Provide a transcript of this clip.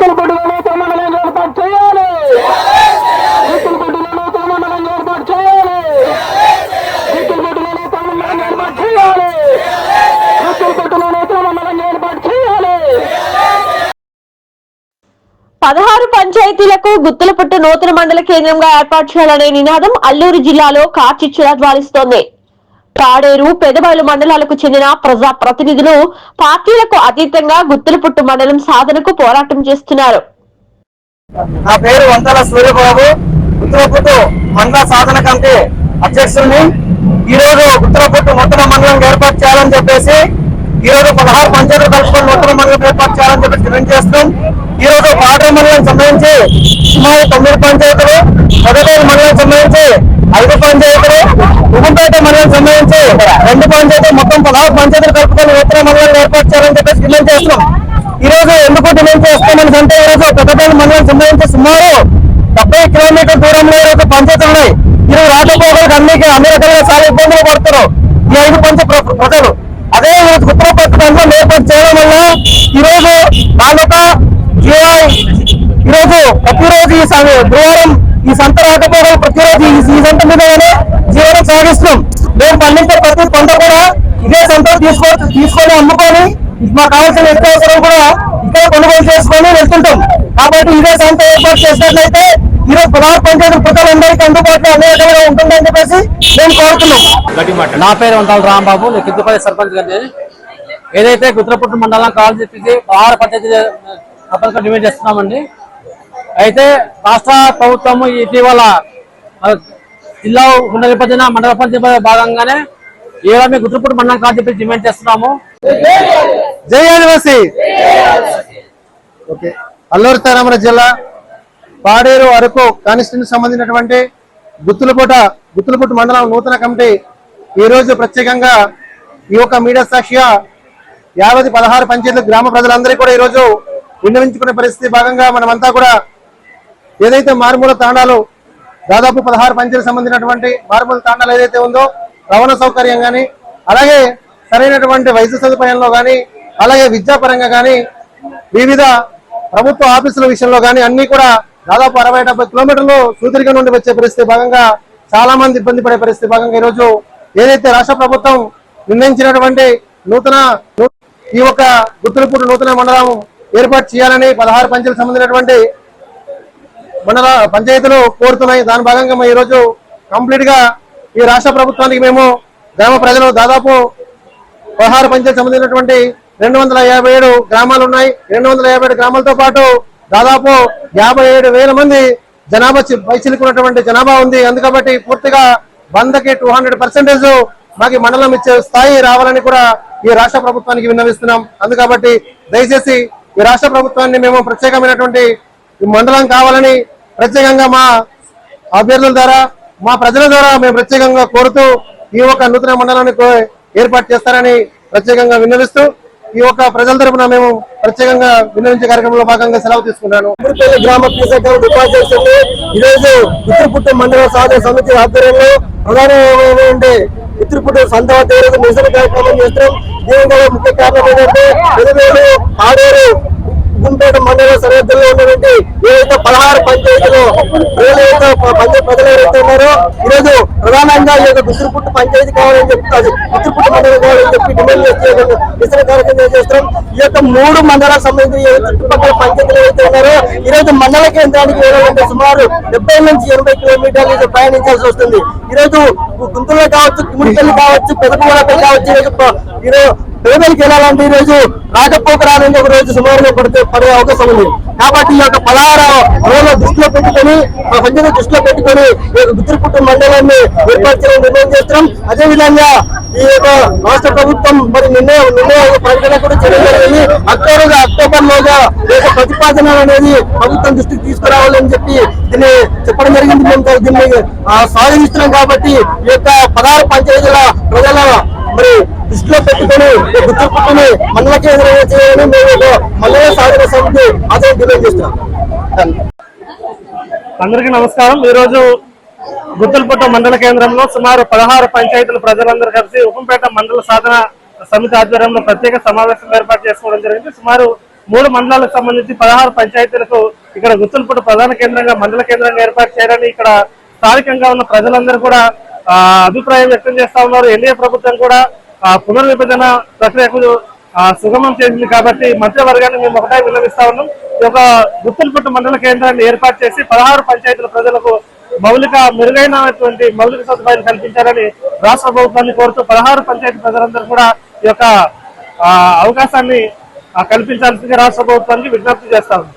గుత్తులపూడిలో నూతన మండలం ఏర్పాటు చేయాలి. గుత్తులపూడిలో నూతన మండలం ఏర్పాటు చేయాలి. గుత్తులపూడిలో నూతన మండలం ఏర్పాటు చేయాలి. గుత్తులపూడిలో నూతన మండలం ఏర్పాటు చేయాలి. పదహారు పంచాయతీలకు గుత్తులపుట్టు నూతన మండల కేంద్రంగా ఏర్పాటు చేయాలనే నినాదం అల్లూరు జిల్లాలో కార్చిచ్చులా జ్వాలిస్తోంది. పాడేరు పెదబయలు మండలాలకు చెందిన ప్రజా ప్రతినిధులు పార్టీలకు అతీతంగా గుత్తులపుట్టు మండలం సాధనకు పోరాటం చేస్తున్నారు. నా పేరు వంతల సూర్యబాబు. గుత్తులపుట్టు మండల సాధన కమిటీ అధ్యక్షుడిని. ఈరోజు గుత్తులపుట్టు మొత్తం మండలం ఏర్పాటు చేయాలని చెప్పేసి ఈరోజు పదహారు పంచాయతీలు కలుపుకొని మొత్తం మండలం ఏర్పాటు చేయాలని చెప్పేసి డిమాండ్ చేస్తున్నాం. ఈరోజు పాడేరు మండలం సంబంధించి సుమారు తొమ్మిది పంచాయతీలు పెదవేలు మండలం సంబంధించి ఐదు పంచాయతీలు ఉగుంపేట మండలం సంబంధించి రెండు పంచాయతీలు మొత్తం పదహారు పంచాయతీలు కలుపుకొని ఉత్తర మండలం ఏర్పాటు చేయాలని చెప్పేసి డిమాండ్ చేస్తున్నాం. ఈ రోజు ఎందుకు డిమాండ్ చేస్తామని అంటే ఈ రోజు పెద్దపల్లి మండలం సంబంధించి సుమారు డెబ్బై కిలోమీటర్ దూరంలో ఈ పంచాయతీలు ఉన్నాయి. ఈరోజు రాకపోకలకు అన్ని అన్ని రకాలుగా చాలా ఇబ్బందులు పడుతారు ఈ ఐదు పంచ ప్రజలు. అదే ఈరోజు రోజు ఉత్తర పట్టణంలో ఏర్పాటు చేయడం వల్ల ఈరోజు రోజు తాలూకా జీవా ఈ ప్రతిరోజు ఈ గురువారం ఈ సంత రాకపోకలు ప్రతిరోజు ఈ ఈ సంత మీదనే జీవనం సాగిస్తున్నాం మేము పండించే ప్రతి పంట కూడా ఇదే సంత తీసుకో తీసుకొని అమ్ముకొని మాకు కావాల్సిన నిత్యావసరం కూడా ఇక్కడ కొనుగోలు చేసుకొని వెళ్తుంటాం. కాబట్టి ఇదే సంత ఏర్పాటు చేసినట్లయితే ఈ రోజు పదహారు పంచాయతీ ప్రజలందరికీ అందుబాటులో అన్ని రకాలుగా ఉంటుందని చెప్పేసి మేము కోరుతున్నాం. నా పేరు వంతాల రాంబాబు నేను కిందపల్లి సర్పంచ్ గారిని. ఏదైతే గుత్రపుట్టు మండలం కాల్ చెప్పేసి ఆహార పద్ధతి సర్పంచ్ డిమాండ్ చేస్తున్నామండి. అయితే రాష్ట్ర ప్రభుత్వం ఇటీవల జిల్లా పునర్విభజన మండల పంచాయతీ భాగంగానే ఏదో గుత్రపుట్టు మండలం కాల్ చెప్పి డిమాండ్ చేస్తున్నాము. జై ఆదివాసి. ఓకే. అల్లూరు తారామర జిల్లా పాడేరు అరకు కాన్స్టిట్యూషన్ సంబంధించినటువంటి గుత్తులపూట గుత్తులపూట మండలం నూతన కమిటీ ఈ రోజు ప్రత్యేకంగా ఈ యొక్క మీడియా సాక్షిగా యాభై పదహారు పంచాయతీ గ్రామ ప్రజలందరికీ కూడా ఈ రోజు విన్నవించుకునే పరిస్థితి భాగంగా మనమంతా కూడా ఏదైతే మారుమూల తాండాలు దాదాపు పదహారు పంచాయతీలకు సంబంధించినటువంటి మారుమూల తాండాలు ఏదైతే ఉందో రవాణా సౌకర్యం కానీ అలాగే సరైనటువంటి వైద్య సదుపాయంలో కానీ అలాగే విద్యాపరంగా కానీ వివిధ ప్రభుత్వ ఆఫీసుల విషయంలో కానీ అన్ని కూడా దాదాపు అరవై డెబ్బై కిలోమీటర్లు సుదీర్ఘ నుండి వచ్చే పరిస్థితి భాగంగా చాలా మంది ఇబ్బంది పడే పరిస్థితి భాగంగా ఈరోజు ఏదైతే రాష్ట్ర ప్రభుత్వం నిర్ణయించినటువంటి నూతన ఈ యొక్క గుత్తులపూడి నూతన మండలం ఏర్పాటు చేయాలని పదహారు పంచాయతీలకు సంబంధించినటువంటి మండల పంచాయతీలు కోరుతున్నాయి. దాని భాగంగా మేము ఈరోజు కంప్లీట్గా ఈ రాష్ట్ర ప్రభుత్వానికి మేము గ్రామ ప్రజలు దాదాపు పదహారు పంచాయతీ సంబంధించినటువంటి రెండు వందల యాభై ఏడు గ్రామాలు ఉన్నాయి రెండు వందల యాభై ఏడు గ్రామాలతో పాటు దాదాపు యాభై ఏడు వేల మంది జనాభా చి- పైచిలుకున్నటువంటి జనాభా ఉంది. అందుకబట్టి పూర్తిగా వందకి టూ హండ్రెడ్ పర్సెంటేజ్ మాకు మండలం ఇచ్చే స్థాయి రావాలని కూడా ఈ రాష్ట్ర ప్రభుత్వానికి విన్నవిస్తున్నాం. అందుకబట్టి దయచేసి ఈ రాష్ట్ర ప్రభుత్వాన్ని మేము ప్రత్యేకమైనటువంటి ఈ మండలం కావాలని ప్రత్యేకంగా మా అభ్యర్థుల ద్వారా మా ప్రజల ద్వారా మేము ప్రత్యేకంగా కోరుతూ ఈ యొక్క నూతన మండలాన్ని ఏర్పాటు చేస్తారని ప్రత్యేకంగా విన్నవిస్తూ ఈ యొక్క ప్రజల తరపున మేము ప్రత్యేకంగా విన్నవించే కార్యక్రమంలో భాగంగా సెలవు తీసుకున్నాను. గ్రామ పీసెక్టర్ ఉపాధ్యక్షులు ఈరోజు ఉత్తరపుట్టు మండల సాధన సమితి ఆధ్వర్యంలో ప్రధానమైనటువంటి ఉత్తరపుట్టు సంత ఈరోజు నిరసన కార్యక్రమం చేస్తున్నాం. దీని ముఖ్య కారణం ఏంటంటే పెదవేలు ఆడేరు గుంపేట మండల సరిహద్దుల్లో ఉన్నటువంటి ఏదైతే పదహారు పంచాయతీలు ఏదైతే పంచాయతీ ప్రజలు ఎవరైతే ఉన్నారో ఈరోజు ప్రధానంగా ఈ యొక్క విసురుపుట్టు పంచాయతీ కావాలని చెప్పి అది మండలం కావాలని చెప్పి డిమాండ్ చేస్తే విసర కార్యక్రమం చేస్తున్నాం. ఈ యొక్క మూడు మండలాలకు సంబంధించి చుట్టుపక్కల పంచాయతీలు ఏవైతే ఉన్నారో ఈరోజు మండల కేంద్రానికి వెళ్ళాలంటే సుమారు డెబ్బై నుంచి ఎనభై కిలోమీటర్లు ప్రయాణించాల్సి వస్తుంది. ఈరోజు రోజు గుంతూరులో కావచ్చు కుమిడిపల్లి కావచ్చు పెదపూడపల్లి కావచ్చు ఈరోజు పేదలకు వెళ్ళాలంటే ఈ రోజు రాకపోక రానంటే ఒక రోజు సుమారుగా పడితే పడే అవకాశం ఉంది. కాబట్టి ఈ యొక్క పదహారు రోజుల దృష్టిలో పెట్టుకొని మా పంచాయతీ దృష్టిలో పెట్టుకొని ఈ యొక్క గుత్తిరిపుట్టు మండలాన్ని ఏర్పాటు నిర్ణయం చేస్తున్నాం. అదే విధంగా ఈ యొక్క రాష్ట్ర ప్రభుత్వం మరి నిర్ణయం నిర్ణయం ప్రకటన కూడా చేయడం జరిగింది అక్టోబర్ అక్టోబర్ లోగా ఈ యొక్క ప్రతిపాదన అనేది ప్రభుత్వం దృష్టికి తీసుకురావాలని చెప్పి దీన్ని చెప్పడం జరిగింది. మేము దీన్ని ఆ, స్వాగతిస్తున్నాం కాబట్టి ఈ యొక్క పదహారు పంచాయతీల ప్రజల మరి దృష్టిలో మండల కేంద్రంగా చేయాలని మేము మల్లయ్య సాధన సమితి అదే డిమాండ్ చేస్తున్నాం అందరికీ నమస్కారం. ఈరోజు రోజు గుత్తలపట్ట మండల కేంద్రంలో సుమారు పదహారు పంచాయతీల ప్రజలందరూ కలిసి ఉప్పంపేట మండల సాధన సమితి ఆధ్వర్యంలో ప్రత్యేక సమావేశం ఏర్పాటు చేసుకోవడం జరిగింది. సుమారు మూడు మండలాలకు సంబంధించి పదహారు పంచాయతీలకు ఇక్కడ గుత్తులపూట ప్రధాన కేంద్రంగా మండల కేంద్రంగా ఏర్పాటు చేయాలని ఇక్కడ స్థానికంగా ఉన్న ప్రజలందరూ కూడా అభిప్రాయం వ్యక్తం చేస్తా ఉన్నారు. ఎన్డీఏ ప్రభుత్వం కూడా పునర్విభజన ప్రక్రియకు సుగమం చేసింది కాబట్టి మంత్రివర్గాన్ని మేము ఒకటే విలవిస్తా ఉన్నాం. ఈ యొక్క గుత్తులపట్టు మండల కేంద్రాన్ని ఏర్పాటు చేసి పదహారు పంచాయతీల ప్రజలకు మౌలిక మెరుగైనటువంటి మౌలిక సదుపాయాలు కల్పించాలని రాష్ట్ర ప్రభుత్వాన్ని కోరుతూ పదహారు పంచాయతీ ప్రజలందరూ కూడా ఈ యొక్క ఆ, అవకాశాన్ని కల్పించాల్సిందిగా రాష్ట్ర ప్రభుత్వానికి విజ్ఞప్తి చేస్తా ఉన్నాం.